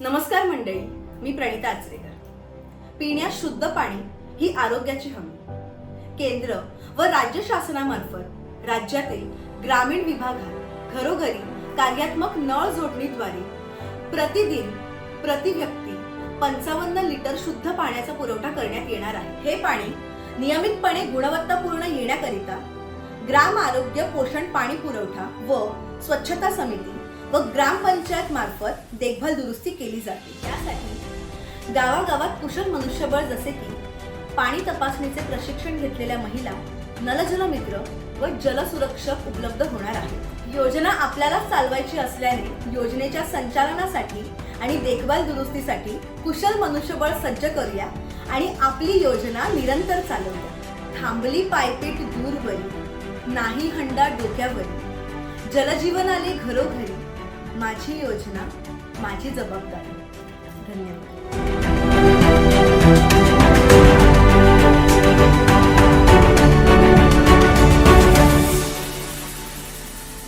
नमस्कार मंडळी मी प्रणिता आचरेकर. पिण्यास शुद्ध पाणी ही आरोग्याची हमी. केंद्र व राज्य शासनामार्फत राज्यातील ग्रामीण विभागात घरोघरी कार्यात्मक नळ जोडणीद्वारे प्रतिदिन प्रति व्यक्ती पंचावन्न लिटर शुद्ध पाण्याचा पुरवठा करण्यात येणार आहे. हे पाणी नियमितपणे गुणवत्तापूर्ण येण्याकरिता ग्राम आरोग्य पोषण पाणी पुरवठा व स्वच्छता समिती व ग्रामपंचायत मार्फत देखभाल दुरुस्ती केली जाते. त्यासाठी गावागावात कुशल मनुष्यबळ जसे की पाणी तपासणीचे प्रशिक्षण घेतलेल्या महिला नलजल मित्र व जलसुरक्षक उपलब्ध होणार आहेत. योजना आपल्याला चालवायची असल्याने योजनेच्या संचालनासाठी आणि देखभाल दुरुस्तीसाठी कुशल मनुष्यबळ सज्ज करूया आणि आपली योजना निरंतर चालवूया. थांबली पायपीट दूर बरी नाही हंडा डोक्यावर. जलजीवन आले घरोघरी. माझी योजना माझी जबाबदारी. धन्यवाद.